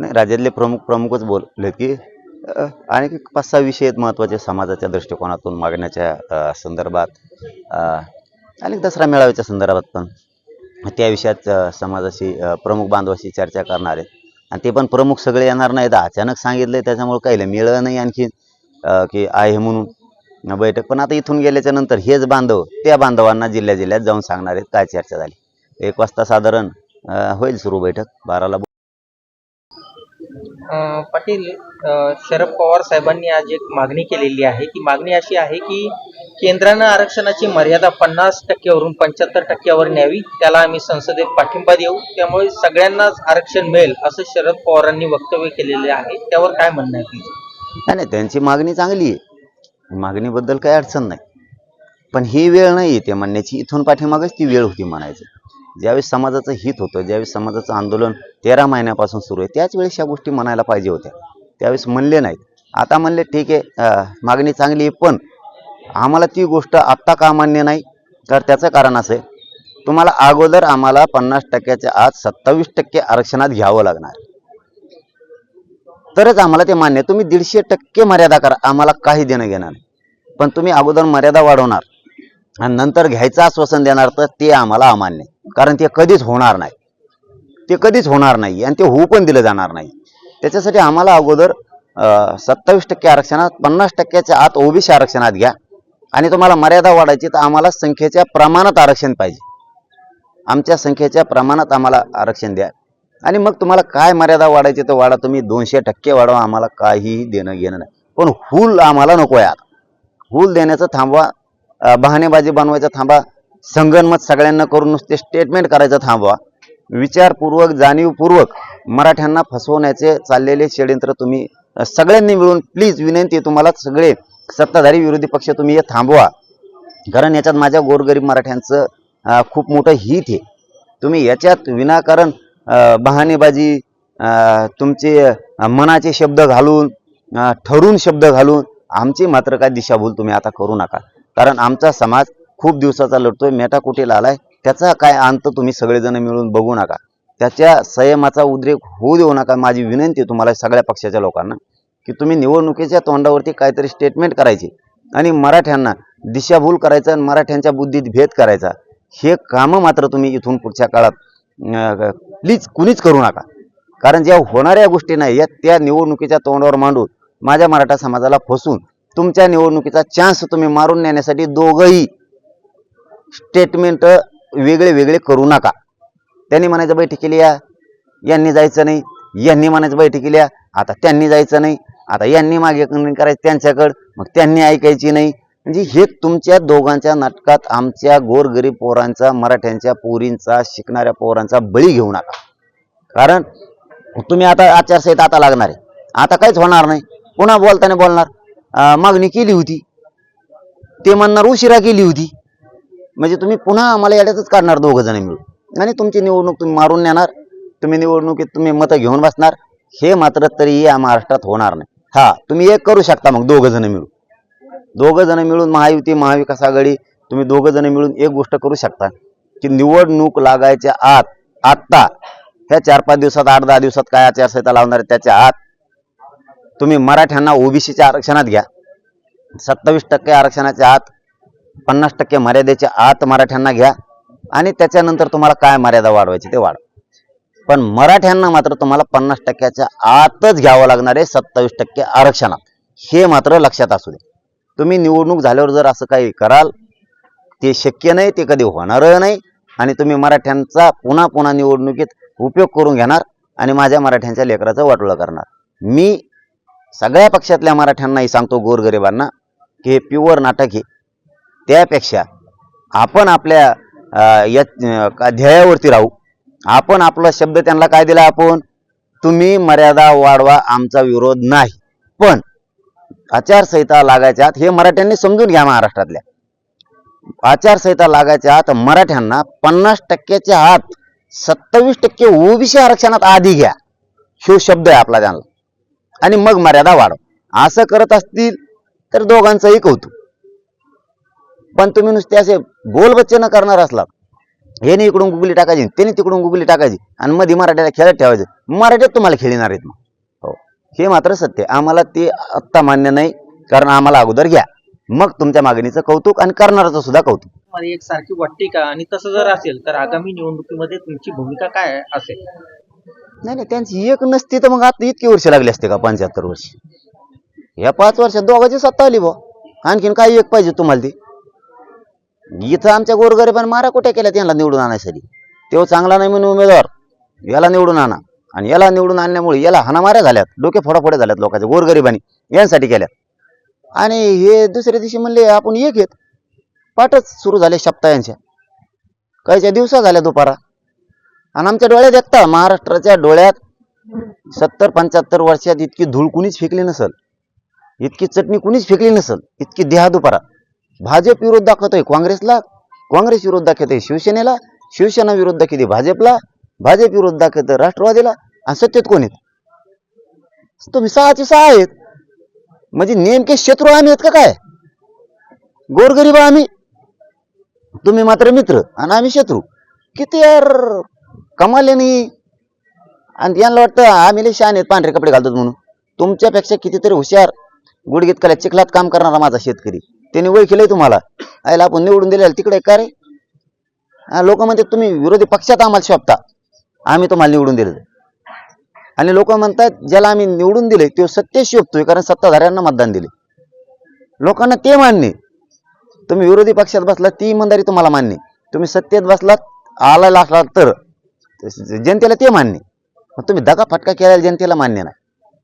नाही राज्यातले प्रमुख प्रमुखच बोलले की आणि आणखी पाच सहा विषय आहेत महत्त्वाचे समाजाच्या दृष्टिकोनातून मागण्याच्या संदर्भात. आणि दसरा मेळाव्याच्या संदर्भात पण. त्या विषयात समाजाशी प्रमुख बांधवाशी चर्चा करणार आहेत. आणि ते पण प्रमुख सगळे येणार नाहीत. अचानक सांगितले त्याच्यामुळे काही मिळलं नाही आणखी की आहे म्हणून. बैठक. पण आता इथून गेल्याच्यानंतर हेच बांधव त्या बांधवांना जिल्ह्या जिल्ह्यात जाऊन सांगणार आहेत. काय चर्चा झाली? एक वाजता साधारण होईल सुरू बैठक. बाराला पाटील शरद पवार साहेबांनी आज एक मागणी केलेली आहे. ती मागणी अशी आहे की केंद्रानं आरक्षणाची मर्यादा पन्नास टक्क्यावरून पंच्याहत्तर टक्क्यावर न्यावी. त्याला आम्ही संसदेत पाठिंबा देऊ. त्यामुळे सगळ्यांनाच आरक्षण मिळेल असं शरद पवारांनी वक्तव्य केलेले आहे. त्यावर काय म्हणणं आहे तुमचं? नाही त्यांची मागणी चांगली आहे. मागणीबद्दल काही अडचण नाही. पण ही वेळ नाही ते म्हणण्याची. इथून पाठीमागच ती वेळ होती म्हणायचं. ज्यावेळेस समाजाचं हित होतं ज्यावेळेस समाजाचं आंदोलन तेरा महिन्यापासून सुरू आहे त्याच वेळेस ह्या गोष्टी म्हणायला पाहिजे होत्या. त्यावेळेस म्हणले नाहीत. आता म्हणले ठीक आहे मागणी चांगली आहे पण आम्हाला ती गोष्ट आत्ता का मान्य नाही? तर त्याचं कारण असं आहे तुम्हाला अगोदर आम्हाला पन्नास टक्क्याच्या आत सत्तावीस टक्के आरक्षणात घ्यावं लागणार. तरच आम्हाला ते मान्य आहे. तुम्ही दीडशे टक्के मर्यादा करा आम्हाला काही देणं घेणार नाही. पण तुम्ही अगोदर मर्यादा वाढवणार आणि नंतर घ्यायचं आश्वासन देणार तर ते आम्हाला अमान्य आहे. कारण ते कधीच होणार नाही. ते कधीच होणार नाही आणि ते होऊ पण दिलं जाणार नाही. त्याच्यासाठी आम्हाला अगोदर सत्तावीस टक्के आरक्षणात पन्नास टक्क्याच्या आत ओबीसी आरक्षणात घ्या. आणि तुम्हाला मर्यादा वाढायची तर आम्हाला संख्येच्या प्रमाणात आरक्षण पाहिजे. आमच्या संख्येच्या प्रमाणात आम्हाला आरक्षण द्या. आणि मग तुम्हाला काय मर्यादा वाढायची तर वाढा. तुम्ही दोनशे टक्के वाढवा आम्हाला काहीही देणं घेणं नाही. पण हुल आम्हाला नको आहे आता हुल देण्याचं थांबवा बहाणेबाजी बनवायचं थांबा. संगनमत सगळ्यांना करून नुसते स्टेटमेंट करायचं थांबवा. विचारपूर्वक जाणीवपूर्वक मराठ्यांना फसवण्याचे चाललेले षडयंत्र तुम्ही सगळ्यांनी मिळून प्लीज विनंती तुम्हाला सगळे सत्ताधारी विरोधी पक्ष तुम्ही हे थांबवा. कारण याच्यात माझ्या गोरगरीब मराठ्यांचं खूप मोठं हित आहे. तुम्ही याच्यात विनाकारण बहानेबाजी बहाणेबाजी तुमचे मनाचे शब्द घालून ठरून शब्द घालून आमची मात्र काय दिशाभूल तुम्ही आता करू नका. कारण आमचा समाज खूप दिवसाचा लढतोय. मेटाकुटीला आलाय त्याचा काय अंत तुम्ही सगळेजण मिळून बघू नका. त्याच्या संयमाचा उद्रेक होऊ देऊ नका. माझी विनंती आहे तुम्हाला सगळ्या पक्षाच्या लोकांना की तुम्ही निवडणुकीच्या तोंडावरती काहीतरी स्टेटमेंट करायची आणि मराठ्यांना दिशाभूल करायचं आणि मराठ्यांच्या बुद्धीत भेद करायचा. हे कामं मात्र तुम्ही इथून पुढच्या काळात प्लीज कुणीच करू नका. कारण ज्या होणाऱ्या गोष्टी नाही या त्या निवडणुकीच्या तोंडावर मांडून माझ्या मराठा समाजाला फसून तुमच्या निवडणुकीचा चान्स तुम्ही मारून नेण्यासाठी दोघंही स्टेटमेंट वेगळे वेगळे करू नका. त्यांनी म्हणायचं बैठकीला या. यांनी जायचं नाही. यांनी म्हणायचं बैठकीला या. आता त्यांनी जायचं नाही. आता यांनी मागे करायचं त्यांच्याकडं. मग त्यांनी ऐकायची नाही. म्हणजे हे तुमच्या दोघांच्या नाटकात आमच्या गोरगरीब पोरांचा मराठ्यांच्या पोरींचा शिकणाऱ्या पोरांचा बळी घेऊ नका. कारण तुम्ही आता आचारसंहिता आता लागणार आहे. आता काहीच होणार नाही. पुन्हा बोलताना बोलणार. मागणी केली होती. ते म्हणणार उशिरा केली होती. म्हणजे तुम्ही पुन्हा आम्हाला याड्यातच काढणार दोघं जण मिळून. आणि तुमची निवडणूक तुम्ही मारून नेणार तुम्ही निवडणुकीत तुम्ही मतं घेऊन बसणार हे मात्र तरी या महाराष्ट्रात होणार नाही. हा तुम्ही एक करू शकता मग दोघं जण मिळून. दोघं जण मिळून महायुती महाविकास आघाडी तुम्ही दोघं जण मिळून एक गोष्ट करू शकता की निवडणूक लागायच्या आत आत्ता ह्या चार पाच दिवसात आठ दहा दिवसात काय आचारसंहिता लावणार आहे त्याच्या आत तुम्ही मराठ्यांना ओबीसीच्या आरक्षणात घ्या. सत्तावीस टक्के आरक्षणाच्या आत पन्नास टक्के मर्यादेच्या आत मराठ्यांना घ्या आणि त्याच्यानंतर तुम्हाला काय मर्यादा वाढवायची ते वाढ पण मराठ्यांना मात्र तुम्हाला पन्नास टक्क्याच्या आतच घ्यावं लागणार आहे सत्तावीस टक्के आरक्षणात. हे मात्र लक्षात असू दे तुम्ही निवडणूक झाल्यावर जर असं काही कराल ते शक्य नाही ते कधी होणार नाही आणि तुम्ही मराठ्यांचा पुन्हा पुन्हा निवडणुकीत उपयोग करून घेणार आणि माझ्या मराठ्यांच्या लेकराचं वाटोळं करणार. मी सगळ्या पक्षातल्या मराठ्यांनाही सांगतो गोरगरिबांना की हे प्युअर नाटक आहे. त्यापेक्षा आपण आपल्या या ध्येयावरती राहू. आपण आपला शब्द त्यांना काय दिला आपण? तुम्ही मर्यादा वाढवा आमचा विरोध नाही. पण आचारसंहिता लागायच्या आत हे मराठ्यांनी समजून घ्या महाराष्ट्रातल्या. आचारसंहिता लागायच्या आत मराठ्यांना पन्नास टक्क्याच्या आत सत्तावीस टक्के ओबीसी आरक्षणात आधी घ्या. शो शब्द आहे आपला त्यांना. आणि मग मर्यादा वाढव. असं करत असतील तर दोघांचंही कौतुक. पण तुम्ही नुसते असे बोलबच्चे न करणार असलात. याने इकडून गुगली टाकायची त्याने तिकडून गुगली टाकायची आणि मध्ये मराठ्याला खेळत ठेवायचं. मराठ्यात तुम्हाला खेळणार आहेत मग. हो. हे मात्र सत्य. आम्हाला ते आत्ता मान्य नाही कारण आम्हाला अगोदर घ्या. मग तुमच्या मागणीचं कौतुक आणि करणाराचं सुद्धा कौतुक. मला एक सारखी वाटते का? आणि तसं जर असेल तर आगामी निवडणुकीमध्ये तुमची भूमिका काय असेल? नाही नाही त्यांची एक नसती तर मग आता इतकी वर्ष लागली असते का? पंच्याहत्तर वर्ष. या पाच वर्षात दोघांची सत्ता आली बा आणखीन काय एक पाहिजे तुम्हाला ती. इथं आमच्या गोरगरिबांनी मारा कुठे केल्या त्यांना निवडून आणण्यासाठी तो चांगला नाही म्हणून उमेदवार. याला निवडून आणा. आणि याला निवडून आणल्यामुळे याला हाणामाऱ्या झाल्यात. डोके फोडाफोड्या झाल्यात लोकांच्या गोरगरिबांनी यांसाठी केल्यात. आणि हे दुसऱ्या दिवशी म्हणले आपण एक येत पाठच सुरू झाले शप्ता यांच्या काहीच्या दिवसा झाल्या दुपारा. आणि आमच्या डोळ्यात एकता महाराष्ट्राच्या डोळ्यात सत्तर पंच्याहत्तर वर्षात इतकी धूळ कुणीच फेकली नसल. इतकी चटणी कुणीच फेकली नसल. इतकी देहादुपारा भाजप विरोध दाखवतोय काँग्रेसला काँग्रेस विरोध दाखवतोय शिवसेनेला शिवसेना विरोध दाखवते भाजपला भाजप विरोध दाखवतोय राष्ट्रवादीला आणि सत्तेत कोण आहेत? तुम्ही सहाचे सहा आहेत. म्हणजे नेमके शत्रू आम्ही आहेत का काय? गोरगरीब आम्ही. तुम्ही मात्र मित्र आणि आम्ही शत्रू. किती यार कमाले नाही आणि यांना वाटतं आम्ही लय शहाणे आहेत पांढरे कपडे घालतो म्हणून. तुमच्यापेक्षा कितीतरी हुशार गुडघेत कला चिखलात काम करणारा माझा शेतकरी. त्यांनी ओळखलंय तुम्हाला. आयला आपण निवडून दिलेलं तिकडे का रे? लोक म्हणतात तुम्ही विरोधी पक्षात आम्हाला शोभता. आम्ही तुम्हाला निवडून दिलं आणि लोक म्हणतात ज्याला आम्ही निवडून दिले तो सत्य शोभतोय कारण सत्ताधाऱ्यांना मतदान दिले लोकांना ते मान्य तुम्ही विरोधी पक्षात बसलात ती इमानदारी तुम्हाला मान्य तुम्ही सत्तेत बसलात आला लागला तर. जनतेला ते मान्य आहे. तुम्ही दगा फटका केलेला जनतेला मान्य नाही.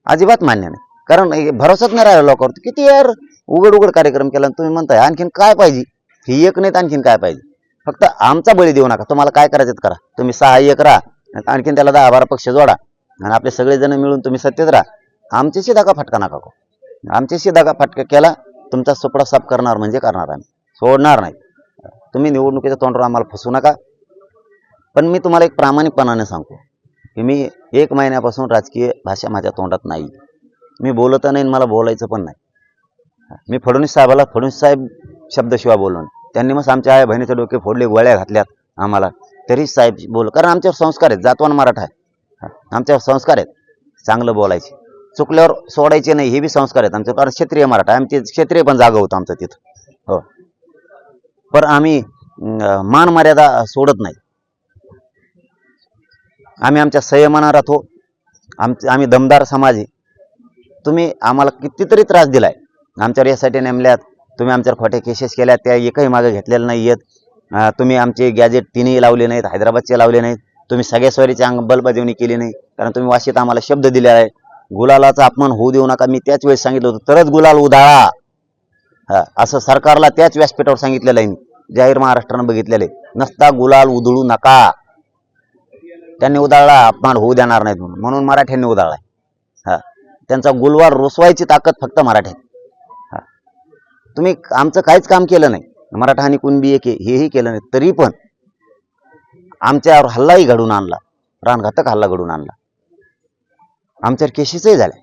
अजिबात मान्य नाही. कारण हे भरोसाच नाही राहिला लोकांवर. किती यार उघड उघड कार्यक्रम केला आणि तुम्ही म्हणताय आणखीन काय पाहिजे? ही एक नाहीत आणखीन काय पाहिजे. फक्त आमचा बळी देऊ नका. तुम्हाला काय करायचं करा. तुम्ही सहाय्यक एक राहा. आणखीन त्याला दहा बारा पक्ष जोडा. आणि आपले सगळेजण मिळून तुम्ही सत्तेत राहा. आमच्याशी दगा फटका नका को आमच्याशी दगा फटका केला तुमचा सुपडा साफ करणार म्हणजे करणार आम्ही. सोडणार नाही. तुम्ही निवडणुकीच्या तोंडावर आम्हाला फसवू नका. पण मी तुम्हाला एक प्रामाणिकपणाने सांगतो की मी एक महिन्यापासून राजकीय भाषा माझ्या तोंडात नाही. मी बोलत नाही आणि मला बोलायचं पण नाही. मी फडणवीस साहेबाला फडणवीस साहेब शब्दशिवाय बोलून त्यांनी मग आमच्या आई बहिणीचे डोके फोडले गोळ्या घातल्यात आम्हाला. तरी साहेब बोल कारण आमच्यावर संस्कार आहेत जातवान मराठा आहे. आमच्यावर संस्कार आहेत. चांगलं बोलायचे. चुकल्यावर सोडायचे नाही हे बी संस्कार आहेत आमच्यावर कारण क्षेत्रीय मराठा आहे. आमचे क्षेत्रीय पण जागा होतं आमचं तिथं. हो. पण आम्ही मान मर्यादा सोडत नाही. आम्ही आमच्या संयमानं राहतो. आमचे आम्ही दमदार समाज आहे. तुम्ही आम्हाला कितीतरी त्रास दिलाय. आमच्यावर यासाठी नेमल्यात. तुम्ही आमच्यावर खोटे केसेस केल्यात त्या एकही मागं घेतलेल्या नाही आहेत तुम्ही आमचे गॅजेट तिन्ही लावले नाहीत हैदराबादचे लावले नाहीत. तुम्ही सगळ्या स्वारीची अंगबलबजावणी केली नाही. कारण तुम्ही वाशीत आम्हाला शब्द दिले आहे. गुलालाचा अपमान होऊ देऊ नका. मी त्याच वेळेस सांगितलं होतं तरच गुलाल उधाळा. हा, असं सरकारला त्याच व्यासपीठावर सांगितलेलं आहे जाहीर महाराष्ट्रानं बघितलेलं आहे. नसता गुलाल उधळू नका. त्यांनी उधाळला अपमान होऊ देणार नाहीत म्हणून. म्हणून मराठ्यांनी उधाळला हा त्यांचा गुलवार रोसवायची ताकद फक्त मराठ्यात तुम्ही आमचं काहीच काम केलं नाही. मराठा आणि कुणबी एक आहे, हेही केलं नाही. तरी पण आमच्यावर हल्लाही घडून आणला. प्राणघातक हल्ला घडून आणला. आमच्यावर केशीचही झाल्या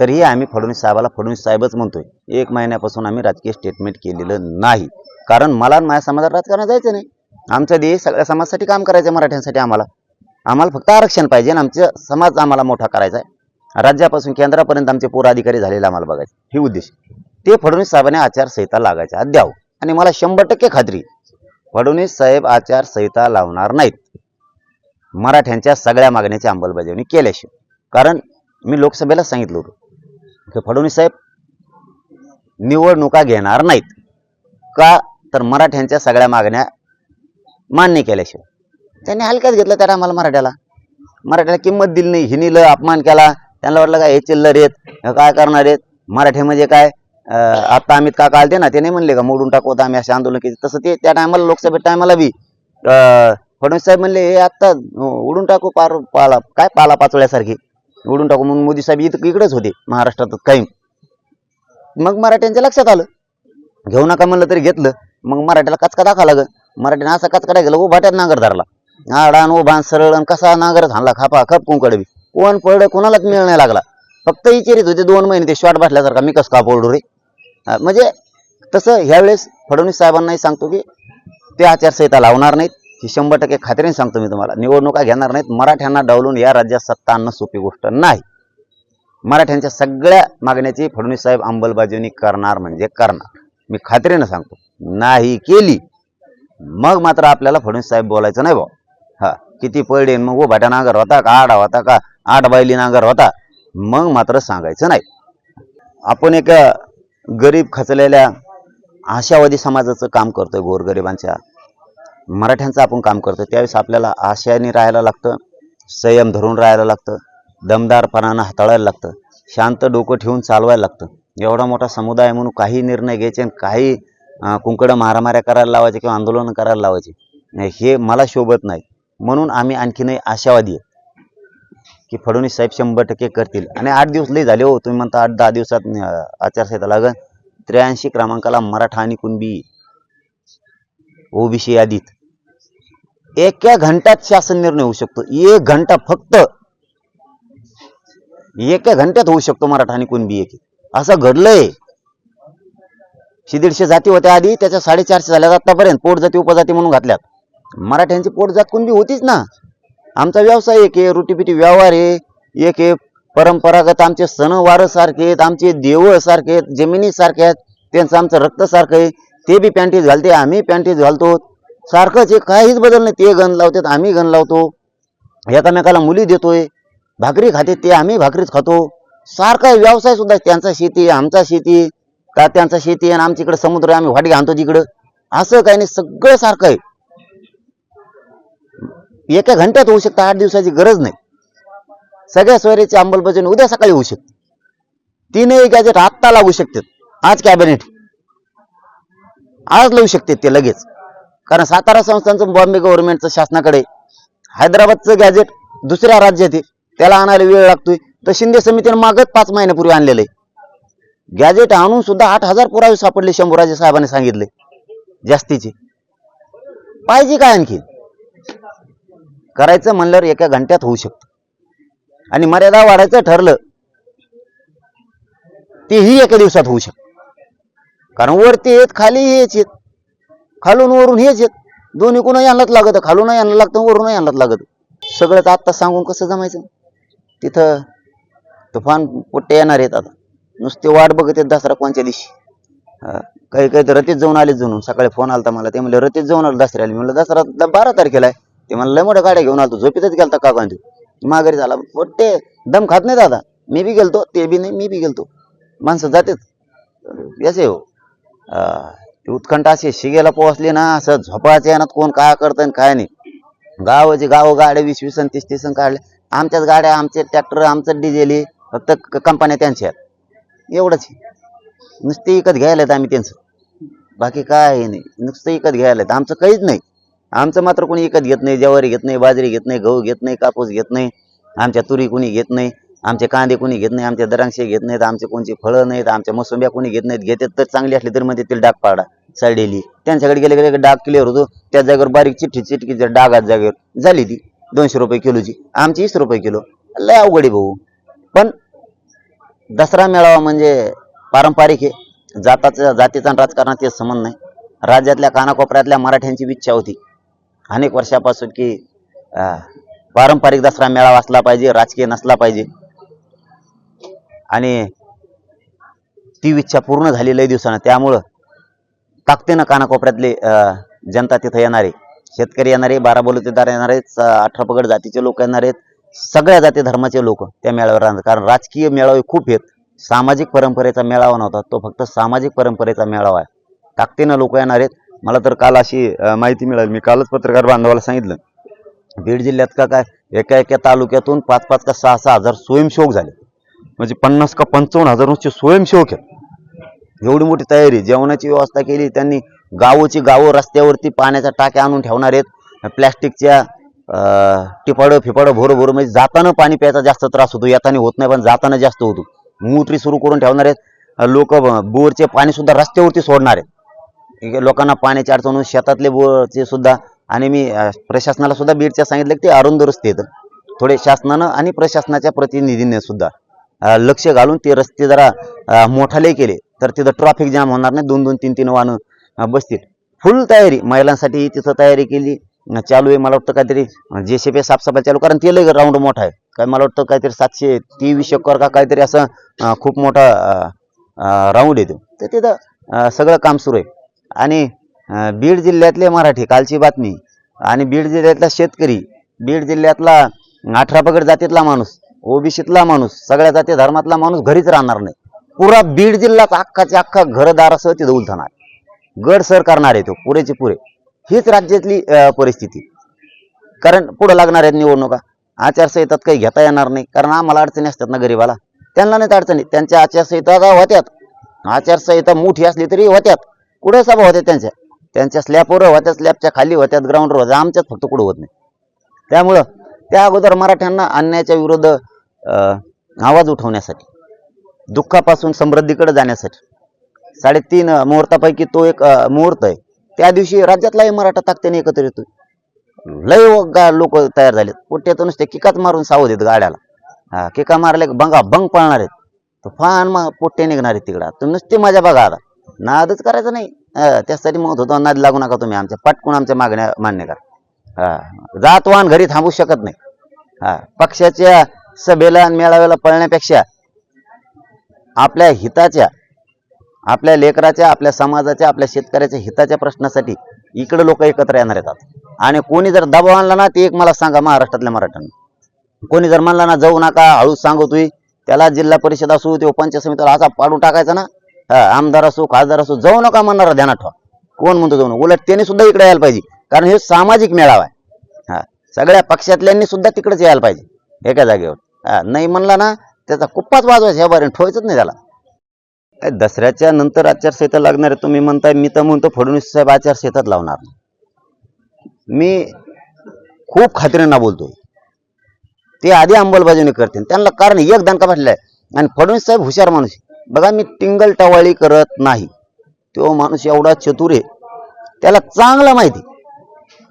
तरीही आम्ही फडणवीस साहेबाला फडणवीस साहेबच म्हणतोय. एक महिन्यापासून आम्ही राजकीय स्टेटमेंट केलेलं नाही. कारण मला माझ्या समाजात राजकारण जायचं नाही. आमचा देश सगळ्या समाजासाठी काम करायचं आहे मराठ्यांसाठी आम्हाला. आम्हाला फक्त आरक्षण पाहिजे आणि आमचा समाज आम्हाला मोठा करायचा आहे. राज्यापासून केंद्रापर्यंत आमचे पूर अधिकारी झालेले आम्हाला बघायचे. ही उद्देश. ते फडणवीस साहेबांनी आचारसंहिता लागायच्या आत द्यावं. आणि मला शंभर टक्के खात्री. फडणवीस साहेब आचारसंहिता लावणार नाहीत. मराठ्यांच्या सगळ्या मागण्याची अंमलबजावणी केल्याशिवाय. कारण मी लोकसभेला सांगितलं होतं की फडणवीस साहेब निवडणुका घेणार नाहीत. का? तर मराठ्यांच्या सगळ्या मागण्या मान्य केल्याशिवाय. त्यांनी हलक्यात घेतलं त्याला आम्हाला मराठ्याला. मराठ्याला किंमत दिली नाही. हिनीलं अपमान केला. त्यांना वाटलं काय हे चिल्लर आहेत. काय करणार आहेत? मराठी म्हणजे काय? आता अमित काका आलते ना ते नाही म्हणले का मोडून टाकू आम्ही असे आंदोलन केले तसं ते त्या टायमाला लोकसभेत टायमाला बी अं, फडणवीस साहेब म्हणले हे आता उडून टाकू पार पाला काय पाला पाचोळ्यासारखे? उडून टाकू. म्हणून मोदी साहेब इथं इकडेच होते महाराष्ट्रात काही मग मराठ्यांच्या लक्षात आलं. घेऊ नका म्हणलं तरी घेतलं. मग मराठ्याला कचका दाखवा लागल. मराठ्यानं असा कचका गेला उभाट्यात नांगर धरला. आडान उभान सरळ आणि कसा नांगर हाणला खापा खप कुंकडे बी. कोण पडलं कोणालाच मिळ नाही लागला. फक्त इचेरीत होते दोन महिने ते शॉर्ट बसल्यासारखा मी कस का पडलो रे? म्हणजे तसं ह्यावेळेस फडणवीस साहेबांनाही सांगतो की ते आचारसंहिता लावणार नाहीत. ही शंभर टक्के खात्रीने सांगतो मी तुम्हाला. निवडणुका घेणार नाहीत. मराठ्यांना डावलून या राज्यात सत्ता आणणं सोपी गोष्ट नाही. मराठ्यांच्या सगळ्या मागण्याची फडणवीस साहेब अंमलबजावणी करणार म्हणजे करणार. मी खात्रीनं सांगतो. नाही केली. मग मात्र आपल्याला फडणवीस साहेब बोलायचं नाही भाऊ. हा किती पडले मग उभाट्या नांगर होता का? आडा होता का? आठ बायली नांगर होता. मग मात्र सांगायचं नाही. आपण एक गरीब खचलेल्या आशावादी समाजाचं काम करतोय गोरगरिबांच्या. मराठ्यांचं आपण काम करतोय. त्यावेळेस आपल्याला आशयाने राहायला लागतं संयम धरून राहायला लागतं दमदारपणानं हाताळायला लागतं शांत डोकं ठेवून चालवायला लागतं. एवढा मोठा समुदाय म्हणून काही निर्णय घ्यायचे आणि काही कुंकडं मारामाऱ्या करायला लावायचे किंवा आंदोलन करायला लावायचे. हे मला शोभत नाही. म्हणून आम्ही आणखीनही आशावादी आहे. की फडणवीस साहेब शंभर टक्के करतील. आणि आठ दिवस लई झाले हो तुम्ही म्हणता आठ दहा दिवसात आचारसंहिता लागन. त्र्याऐंशी क्रमांकाला मराठा आणि कुणबी ओबीसी यादीत. एका घंट्यात शासन निर्णय होऊ शकतो. एक घंटा फक्त. एका घंट्यात होऊ शकतो मराठा आणि कुणबी एक. असं घडलंय. शे दीडशे जाती होत्या आधी त्याच्या साडेचारशे झाल्यात आतापर्यंत. पोट जाती उपजाती म्हणून घातल्यात. मराठ्यांची पोट जात कुणबी होतीच ना. आमचा व्यवसाय एक आहे रोटीपिटी व्यवहार आहे एक आहे परंपरागत आमचे सणवार सारखे आहेत आमचे देवळ सारखे आहेत जमिनी सारखे आहेत त्यांचं आमचं रक्त सारखं आहे ते बी पॅन्टीज घालते आम्ही पॅन्टीज घालतो. सारखंच हे काहीच बदल नाही ते गण लावतात आम्ही गण लावतो. एकामेकाला मुली देतोय भाकरी खाते ते आम्ही भाकरीच खातो. सारखा व्यवसाय सुद्धा त्यांचा शेती आहे, आमचा शेती का त्यांचा शेती आहे आणि आमच्या इकडे समुद्र आहे आम्ही वाटी आणतो तिकडं. असं काही नाही सगळं सारखं आहे. एका घंट्यात होऊ शकतं आठ दिवसाची गरज नाही. सगळ्या सोयरीची अंमलबजावणी उद्या सकाळी होऊ शकते. तीनही गॅजेट आत्ता लागू शकतात. आज कॅबिनेट आज लावू शकते ते लगेच. कारण सातारा संस्थांचं बॉम्बे गव्हर्नमेंटचं शासनाकडे हैदराबादचं गॅजेट दुसऱ्या राज्यात आहे. त्याला आणायला वेळ लागतोय. तर शिंदे समितीनं मागत पाच महिन्यापूर्वी आणलेलं आहे. गॅजेट आणून सुद्धा आठ हजार पुरावे सापडले शंभूराजे साहेबांनी सांगितले. जास्तीचे. पाहिजे काय आणखी? करायचं म्हणल्यावर एका घंट्यात होऊ शकतं. आणि मर्यादा वाढायचं ठरलं तेही एका दिवसात होऊ शकतं. कारण वरती येत खाली हेच येत खालून वरून हेच येत दोन्ही कोण आणलाच लागत खालून आणलं लागतं वरूनही आणलाच लागत. सगळंच आत्ता सांगून कसं जमायचं? तिथं तुफान पोट्टे येणार आहेत आता. नुसते वाट बघत आहेत दसरा कोणच्या दिवशी. काही काही तर रतीत जाऊन आले जाऊन सकाळी फोन आला मला. ते म्हणले रतीत जाऊन आलं दसऱ्याला. म्हणलं दसरा बारा तारखेला आहे. ते म्हणलं लय मोठ्या गाड्या घेऊन आलतो झोपेतच गेलता का गांधी माघारी झाला. मोठे दम खात नाही दादा. मी बी गेलतो ते बी नाही मी बी गेलतो. माणसं जातेच. याचे हो. उत्कंठ अशी शिगेला पोहोचली ना असं झोपाच्या ना कोण काय करतं आणि काय नाही. गावाचे गाव गाड्या वीस वीस तीस तीस काढले. आमच्याच गाड्या आमचे ट्रॅक्टर आमचं डिझेल आहे, फक्त कंपन्या त्यांच्या आहेत. एवढंच नुसते विकत घ्यायला आहेत आम्ही त्यांचं. बाकी काय नाही. नुसतं विकत घ्यायला आहेत आमचं काहीच नाही. आमचं मात्र कोणी विकत घेत नाही ज्वारी घेत नाही बाजरी घेत नाही गहू घेत नाही कापूस घेत नाही आमच्या तुरी कोणी घेत नाही आमचे कांदे कोणी घेत नाही आमच्या दरांशे घेत नाहीत आमचे कोणची फळं नाहीत आमच्या मोसंब्या कोणी घेत नाहीत घेतात तर चांगली असली तर म्हणजे तिला डाग पाडा सडलेली. त्यांच्याकडे गेले गेले डाग क्लिअर होतो त्या जागेवर बारीक चिठ्ठी चिटकी डागात जागेवर झाली ती दोनशे रुपये किलोची आमची वीस रुपये किलो. लय अवघड आहे भाऊ. पण दसरा मेळावा म्हणजे पारंपरिक आहे. जाताचा जातीचा राजकारणात संबंध नाही. राज्यातल्या कानाकोपऱ्यातल्या मराठ्यांची बी इच्छा होती. अनेक वर्षापासून की पारंपरिक दसरा मेळावा असला पाहिजे राजकीय नसला पाहिजे. आणि ती इच्छा पूर्ण झाली लय दिवसानं. त्यामुळं ताकदीनं कानाकोपऱ्यातले जनता तिथं येणार आहे शेतकरी येणारे बारा बलुतेदार येणार आहेत अठरापगड जातीचे लोक येणार आहेत सगळ्या जाती धर्माचे लोक त्या मेळाव्यावर राहणार. कारण राजकीय मेळावे खूप आहेत. सामाजिक परंपरेचा मेळावा नव्हता तो फक्त सामाजिक परंपरेचा मेळावा आहे. ताकदीनं लोक येणार आहेत. मला तर काल अशी माहिती मिळाली. मी कालच पत्रकार बांधवाला सांगितलं. बीड जिल्ह्यात का काय एका एका तालुक्यातून पाच पाच का सहा सहा हजार स्वयंसेवक झाले. म्हणजे पन्नास का पंचावन्न हजारांचे स्वयंसेवक आहेत. एवढी मोठी तयारी जेवणाची व्यवस्था केली त्यांनी गावोची गावं रस्त्यावरती पाण्याच्या टाक्या आणून ठेवणार आहेत. प्लॅस्टिकच्या टिपाडं फिपाडं भोरं भोरं म्हणजे जाताना पाणी प्यायचा जास्त त्रास होतो येताना होत नाही पण जाताना जास्त होतो. मोटरी सुरू करून ठेवणार आहेत. लोक बोरचे पाणीसुद्धा रस्त्यावरती सोडणार आहेत. लोकांना पाण्याची अडचण होऊन शेतातले बोरचे सुद्धा आणि मी प्रशासनाला सुद्धा बीडच्या सांगितलं की ते अरुण रस्ते थोडे शासनानं आणि प्रशासनाच्या प्रतिनिधींनी सुद्धा लक्ष घालून ते रस्ते जरा मोठाले केले. तर तिथं ट्रॅफिक जाम होणार नाही दोन दोन तीन तीन वाहनं बसतील. फुल तयारी महिलांसाठी तिथं तयारी केली. चालू आहे मला वाटतं काहीतरी जे सी पी साफसफाई चालू कारण ते लय राऊंड मोठा आहे. काय मला वाटतं काहीतरी सातशे तेवीस एकर का काहीतरी असं खूप मोठा राऊंड येतो तर तिथं सगळं काम सुरू आहे. आणि बीड जिल्ह्यातले मराठी कालची बातमी. आणि बीड जिल्ह्यातला शेतकरी बीड जिल्ह्यातला अठरा पगड जातीतला माणूस ओबीसीतला माणूस सगळ्या जाती धर्मातला माणूस घरीच राहणार नाही. पुरा बीड जिल्ह्यात अख्खाच्या अख्खा घरदारासह तिथं उलथणार. गड सर करणार आहे तो पुरेचे पुरे. हीच राज्यातली परिस्थिती. कारण पुढं लागणार आहेत निवडणुका. आचारसंहितात काही घेता येणार नाही. कारण आम्हाला अडचणी असतात ना गरीबाला. त्यांना नाहीत अडचणी. त्यांच्या आचारसंहिता होत्यात. आचारसंहिता मोठी असली तरी होत्यात. कुठे सभा होत्या त्यांच्या? त्यांच्या स्लॅबवर होत्या स्लॅबच्या खाली होत्यात ग्राउंडवर होत्या. आमच्याच फक्त कुठं होत नाही. त्यामुळं त्या अगोदर मराठ्यांना अन्यायाच्या विरुद्ध आवाज उठवण्यासाठी दुःखापासून समृद्धीकडे जाण्यासाठी साडेतीन मुहूर्तापैकी तो एक मुहूर्त आहे. त्या दिवशी राज्यातलाही मराठा ताकदीने एकत्र येतो लय लोक तयार झालेत. पोट्यातून नुसते किकाच मारून सावध येत गाड्याला. हा किका मारले बंगा बंग पळणार आहेत. तो फान मग पोट्टे निघणार आहेत तिकडं. तुम्ही नुसती माझ्या बघा आता. नादच करायचं नाही. त्यासाठी म्हणत होतो नाद लागू नका तुम्ही आमच्या पटकून आमच्या मागण्या मान्य करा. हा जातवान घरी थांबू शकत नाही. हा पक्षाच्या सभेला आणि मेळाव्याला पळण्यापेक्षा आपल्या हिताच्या आपल्या लेकराच्या आपल्या समाजाच्या आपल्या शेतकऱ्याच्या हिताच्या प्रश्नासाठी इकडे लोक एकत्र येणार येतात. आणि कोणी जर दबाव आणला ना ते एक मला सांगा महाराष्ट्रातल्या मराठ्यांना. कोणी जर म्हणला ना जाऊ नका हळूच सांगतोय त्याला जिल्हा परिषद असू ते पंचायत समितीला असा पाडून टाकायचा ना हा, आमदार असो खासदार असो जाऊ नका म्हणणार ध्यानात ठेवा. कोण म्हणतो जाऊ नका? उलट त्यांनी सुद्धा इकडे यायला पाहिजे. कारण हे सामाजिक मेळावा आहे. हा सगळ्या पक्षातल्यांनी सुद्धा तिकडेच यायला पाहिजे एका जागेवर. हा नाही म्हणला ना त्याचा कुप्पाच वाजवायचा ह्या बारीने ठेवायचंच नाही त्याला. काय दसऱ्याच्या नंतर आचारसंहिता लागणार आहे तुम्ही म्हणताय मी तर म्हणतो फडणवीस साहेब आचारसंहिताच लावणार मी खूप खात्रीनं बोलतोय. ते आधी अंमलबजावणी करतील. त्यांना कारण एक दणका फाटलाय आणि फडणवीस साहेब हुशार माणूस आहे. बघा मी टिंगल टवाळी करत नाही. तो माणूस एवढा चतुर आहे. त्याला चांगला माहिती.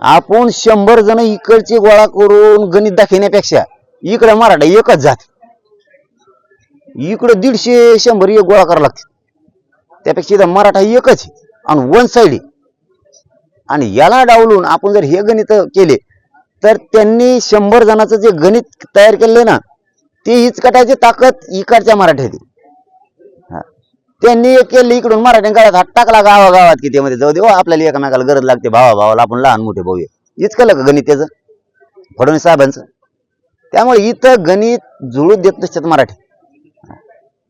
आपण शंभर जण इकडची गोळा करून गणित दाखवण्यापेक्षा इकडे मराठा एकच जात. इकडे दीडशे शंभर एक गोळा करावं लागते. त्यापेक्षा इथं मराठा एकच आहे आणि वन साइड आणि याला डावलून आपण जर हे गणित केले तर त्यांनी शंभर जणांचं जे गणित तयार केले ना ते हीच कटायची ताकद इकडच्या मराठ्यात आहे. त्यांनी एक केलं इकडून मराठी गळ्यात हात टाकला गावागावात की मध्ये जाऊ दे हो, आपल्याला एकमेकाला गरज लागते भावा भावाला आपण लहान मोठे भाऊ आहे. इतकं का गणित त्याचं फडणवीस साहेबांचं. त्यामुळे इथं गणित जुळू देत नसतात मराठी.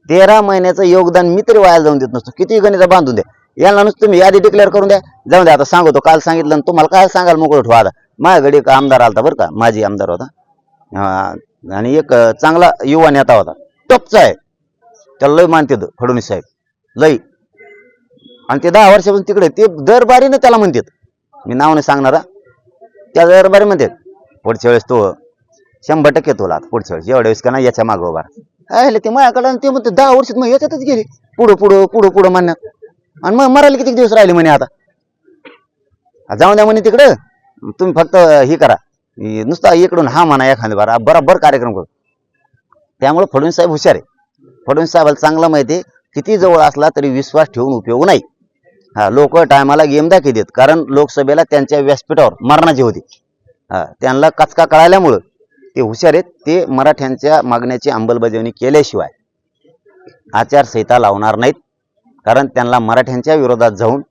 तेरा महिन्याचं योगदान मी तरी वाया जाऊन देत नसतो. किती गणित बांधून द्या. याला नुसतं तुम्ही यादी डिक्लेअर करून द्या. जाऊन द्या आता सांगतो काल सांगितलं आणि तुम्हाला काय सांगाल मोकळं ठेवा आता. माझ्याकडे एक आमदार आलता बरं का माजी आमदार होता. हा आणि एक चांगला युवा नेता होता. टपचा आहे. त्याला लय मानते फडणवीस साहेब. लई. आणि ते दहा वर्षापासून तिकडे ते दरबारीनं त्याला म्हणतात. मी नाव नाही सांगणार त्या दरबारी म्हणतात पुढच्या वेळेस तो शंभर टक्के तोला आता पुढच्या वेळेस. एवढ्या वेळेस का नाही याच्या मागं उभा राहिले ते माझ्याकडे आणि ते म्हणते दहा वर्षात मग याच्यातच गेले. पुढं पुढं पुढं पुढं म्हणण्यात आणि मग मरायला किती दिवस राहिले म्हणे आता? जाऊन द्या म्हणे तिकडं. तुम्ही फक्त हे करा. नुसता इकडून हा म्हणा एखाद्या बारा बरोबर कार्यक्रम करू. त्यामुळे फडणवीस साहेब हुशार आहे. फडणवीस साहेबाला चांगलं माहिती आहे. किती जवळ असला तरी विश्वास ठेवून उपयोग नाही. हा लोक टायमाला गेम देत कारण लोकसभेला त्यांच्या व्यासपीठावर मरणाची होती. हा त्यांना कचका कळाल्यामुळं ते हुशार आहेत ते मराठ्यांच्या मागण्याची अंमलबजावणी केल्याशिवाय आचारसंहिता लावणार नाहीत कारण त्यांना मराठ्यांच्या विरोधात जाऊन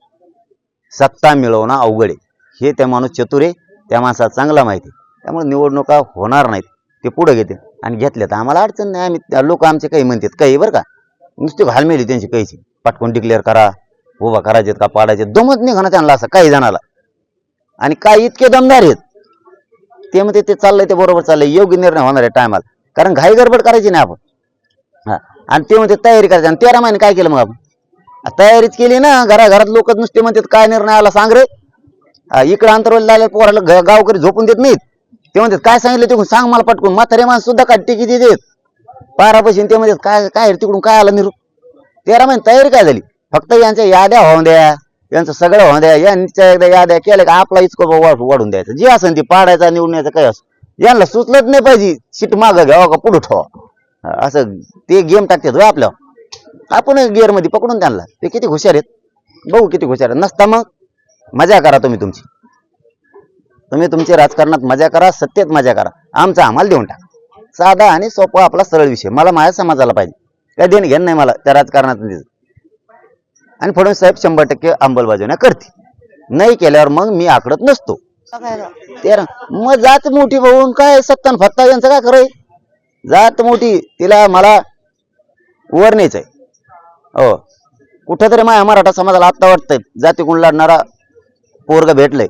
सत्ता मिळवणं अवघड आहे. हे त्या माणूस चतुर आहे त्या माणसाला चांगला माहिती आहे. त्यामुळे निवडणुका होणार नाहीत ते पुढे घेते आणि घेतल्या तर आम्हाला अडचण नाही आम्ही लोक आमचे काही म्हणतात काही बरं का? नुसते घालमेली त्यांची कैची. पटकून डिक्लेअर करा उभा करायचेत का पाडायचे दमत नाही ना त्यांना असं काही जणाला. आणि काय इतके दमदार आहेत. ते म्हणते ते चाललंय ते बरोबर चाललंय. योग्य निर्णय होणार आहे टायमाला. कारण घाई गडबड करायची नाही आपण. हा. आणि ते म्हणते तयारी करायची. आणि तेरा महिने काय केलं मग आपण? तयारीच केली ना. घराघरात लोक नुसते म्हणतात काय निर्णय आला सांग रे. आ, इकडे अंतरवल लागल्या पोराला गावकरी झोपून देत नाहीत. ते म्हणतात काय सांगितलं तिकडून सांग मला पटकून. म्हातारे माणसं सुद्धा काय टिकी देत पारापाशी ते म्हणजे काय काय तिकडून काय आलं निरू? तेरा महिने तयारी काय झाली? फक्त यांच्या याद्या होऊन द्या यांचं सगळं होऊन द्या यांच्या एकदा याद्या केल्या का आपला इचको वाढून द्यायचं. जे असेल ते पाडायचा निवडण्याचं काय असं. यांना सुचलंच नाही पाहिजे सीट मागं घ्यावा का पुढं ठेवा असं ते गेम टाकतात आपल्या आपण गिअरमध्ये पकडून त्यांना. ते किती हुशार आहेत. बघू किती हुशार आहेत. नसता मग मजा करा तुम्ही तुमची. तुम्ही तुमच्या राजकारणात मजा करा सत्तेत मजा करा. आमचा आम्हाला देऊन टाका. साधा आणि सोपा आपला सरळ विषय. मला माझ्या समाजाला पाहिजे. काय देणं घेणं नाही मला त्या राजकारणात आणि फडणवीस साहेब शंभर टक्के अंमलबजावण्या करतील. नाही केल्यावर मग मी आकडत नसतो. तेरा. मग जात मोठी बघून काय सत्तान फत्ता यांचं काय खरंय जात मोठी तिला मला वर न्यायचंय. हो. कुठेतरी माझ्या मराठा समाजाला आत्ता वाटतंय जाती कोण लढणारा पोरग भेटलंय.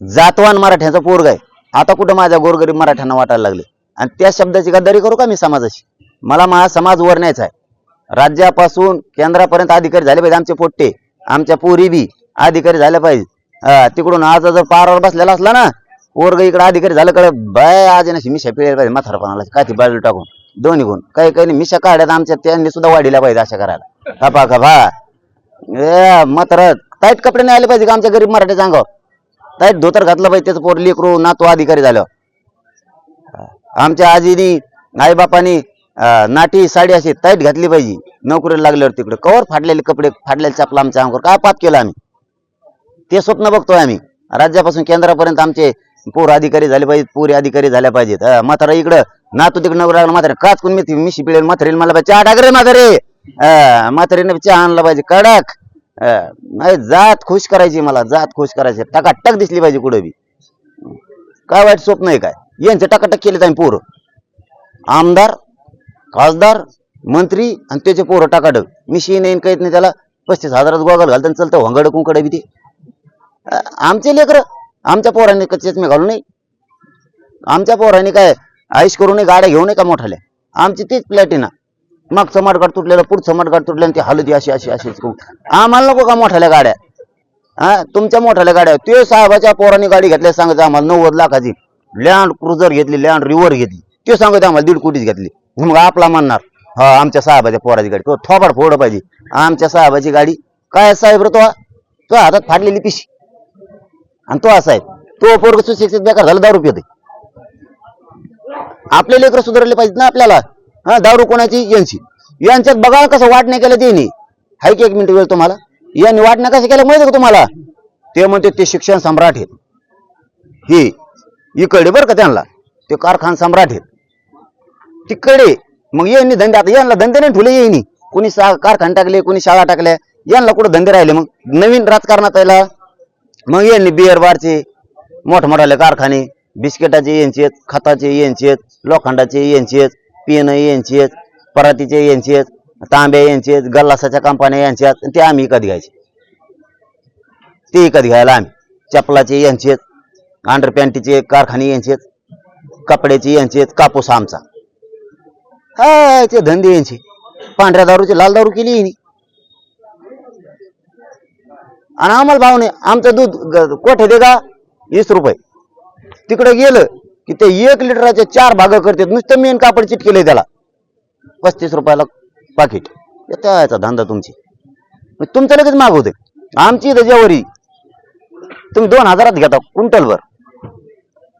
जातवान मराठ्यांचा पोरग आहे. आता कुठं माझ्या गोरगरीब मराठ्यांना वाटायला लागले? आणि त्या शब्दाची गद्दारी करू का मी समाजाशी मला माझा समाज वर न्यायचा आहे. राज्यापासून केंद्रापर्यंत अधिकारी झाले पाहिजे. आमचे पोट्टे आमच्या पोरी बी अधिकारी झाले पाहिजे. हा, तिकडून आज जर पारावर बसलेला असला ना पोरग इकडे अधिकारी झालं कडे बाय आज नशी मिशा पिळायला पाहिजे म्हातारपणाला. काय ती बाजू टाकून दोन्ही गुण. काही काही नाही मिशा काढ्यात आमच्या त्यांनी सुद्धा वाढीला पाहिजे अशा करायला. खपा खपा. ए मात्र टाईट कपडे नाही आले पाहिजे का आमच्या गरीब मराठी सांगाव टाईट धोतर घातलं पाहिजे त्याचं पोर लेकरू नातू अधिकारी झालं आमच्या आजीनी आईबापानी नाटी साडी अशी ताईट घातली पाहिजे. नोकरीला लागल्यावर तिकडे. कवर फाडलेले कपडे फाडलेले चपला आमच्या अंगावर काय पाप केलं आम्ही? ते स्वप्न बघतोय आम्ही. राज्यापासून केंद्रापर्यंत आमचे पोर अधिकारी झाले पाहिजेत पोरी अधिकारी झाल्या पाहिजेत. म्हातारा इकडं नातू तिकडे नोकरी लागला म्हातारे. काच कोण मी मिशी पिळेल म्हातारील मला पाहिजे. चहा टाकरे म्हातारे! म्हातारीने चहा आणला पाहिजे. कडक! नाही जात खुश करायची मला जात खुश करायची. टकाटक दिसली पाहिजे कुठं बी. काय वाईट स्वप्न आहे काय? यांचं टकाटक केले आम्ही पोरं. आमदार खासदार मंत्री आणि त्याचे पोरं टाकाटक. मिशी नाही काहीत नाही त्याला पस्तीस हजारात गोगल घालतं आणि चालतं हंगड कुंकड बी ते. आमचे लेकर आमच्या पोरांनी कच्चेच मी घालू नाही आमच्या पोरांनी काय आईश करू नये गाड्या घेऊ नये का मोठाल्या? आमची तीच प्लॅटिना मागचं मडगाड तुटलेलं पुढचं मडगाड तुटलेलं आणि ती हलती अशी अशी अशीच करू आम्हाला नको का मोठाल्या गाड्या? हा तुमच्या मोठाल्या गाड्या ते साहेबाच्या पोरांनी गाडी घेतल्या सांगायचं आम्हाला नव्वद लाखाची. लँड क्रुझर घेतली लँड रिव्हर घेतली. ते सांगत आम्हाला दीड कोटीच घेतली. मग आपला म्हणणार हा आमच्या साहेबाच्या पोराची गाडी. तो थोबाड फोड पाहिजे. आमच्या साहेबाची गाडी काय साहेब रे तो? तो हातात फाडलेली पिशी. आणि तो असा आहे. तो पोरग सुशिक्षित बेकार झाला दारू पिते आपले लेकर सुधारले पाहिजेत ना आपल्याला. हा दारू कोणाची? यांची. यांच्यात बघा कसं वाटणे केलं त्यांनी. हाय की एक मिनिट वेळ तुम्हाला? यांनी वाटणं कसं केलं माहिती का तुम्हाला? ते म्हणते ते शिक्षण सम्राट आहेत. हे इकडे बरं का त्यांना. ते कारखान सम्राट आहेत. तिकडे. मग यांनी धंदे आता यांना धंदे नाही ठुले येईनी कोणी सा कारखाने टाकले कोणी शाळा टाकल्या. यांना कुठं धंदे राहिले मग? नवीन राजकारणात यायला. मग यांनी बिअर बारचे मोठमोठाले कारखाने. बिस्किटाचे यांचे आहेत खताचे यांचे आहेत लोखंडाचे यांचे आहेत पिणं यांचे आहेत परातीचे यांचे आहेत तांब्या यांचे आहेत गल्लासाच्या कंपन्या यांच्या आहेत. ते आम्ही विकत घ्यायचे. ते विकत घ्यायला आम्ही. चपलाचे यांचे आहेत अंडरपॅन्टीचे कारखाने यांचे आहेत कपड्याचे यांचे आहेत कापूस आमचा. हाय ते धंदे यांचे. पांढऱ्या दारूची लाल दारू केली आणि आम्हाला भाव नाही. आमचं दूध कोठे दे का? वीस रुपये. तिकडे गेलं की ते एक लिटराचे चार भाग करतात. नुसतं मेन कापड चिटकेले त्याला. पस्तीस रुपयाला पाकिट त्याचा धंदा तुमची. तुमचं लगेच मागवते आमची इथं जेवरी. तुम्ही दोन हजारात घेता क्विंटलवर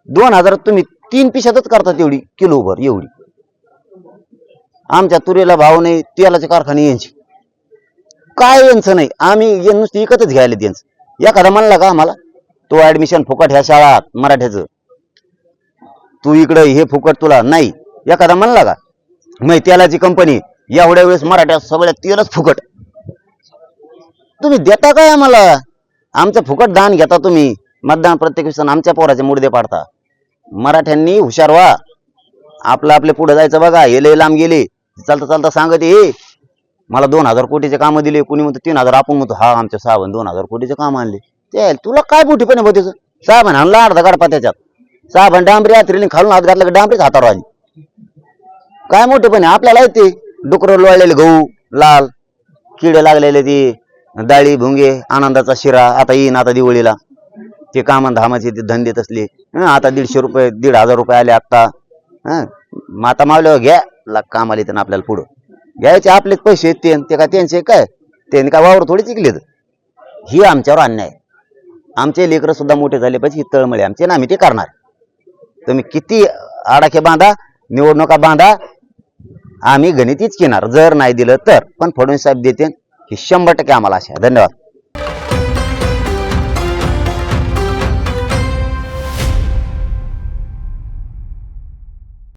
दोन हजारात तुम्ही तीन पिशातच करता तेवढी किलोभर एवढी. आमच्या तुरीला भाव नाही तेलाचे कारखाने यांचे. काय यांचं नाही? आम्ही नुसती इकतच घ्यायला त्यांचं एखादा म्हणला का आम्हाला तो ऍडमिशन फुकट ह्या शाळात मराठ्याचं. तू इकडे हे फुकट तुला नाही. एखादा म्हणला का मग तेलाची कंपनी एवढ्या वेळेस मराठ्या सगळ्या तेलच फुकट. तुम्ही देता काय आम्हाला? आमचं फुकट दान घेता तुम्ही. मतदान प्रत्येक वेळेस आमच्या पोराचे मुडदे पाडता. मराठ्यांनी हुशार व्हा. आपलं आपले पुढे जायचं बघा. हे लय लांब गेले. चालता चालता सांगत ये मला दोन हजार कोटीचे कामं दिले. कुणी म्हणतो तीन हजार. आपण म्हणतो हा आमच्या साहेबांनी दोन हजार कोटीचे काम आणले. ते तुला काय मोठी पण त्याचं साहेबांनी आणला अर्धा गाडपा त्याच्यात. साहेबांनी डांबरी आत्रीने खालून हात घातला की डांबरीच हातावर आली. काय मोठे पण आपल्याला येते डुकरं लोळलेले गहू लाल किडे लागलेले ते. डाळी भुंगे आनंदाचा शिरा. आता येईन आता दिवाळीला. ते कामं धामाचे ते धंदे तसले. आता दीडशे रुपये दीड हजार रुपये आले आत्ता माता मावल्यावर घ्या. ला काम आले तर आपल्याला पुढं. घ्यायचे आपलेच पैसे आहेत ते ते काय त्यांचे काय? त्यांनी काय वावर थोडी चिकलेत ही आमच्यावर अन्याय. आहे. आमचे लेकरं सुद्धा मोठे झाले पाहिजे ही तळमळे आमचे ना आम्ही ते करणार. तुम्ही किती आडाखे बांधा निवडणुका बांधा आम्ही गणितीच घेणार. जर नाही दिलं तर. पण फडणवीस साहेब देते ही शंभर टक्के आम्हाला अशा धन्यवाद.